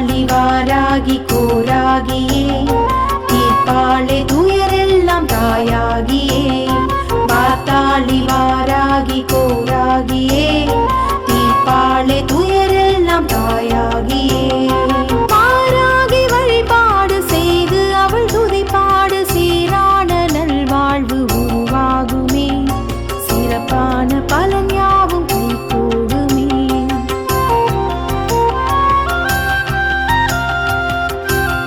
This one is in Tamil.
காளி வாராகி கோராகியே தீர்ப்பாளே துயரெல்லாம் தாயாகியே வாத்தாளி வாராகி கோராகியே தீர்ப்பாளே துயரெல்லாம் தாயாகியே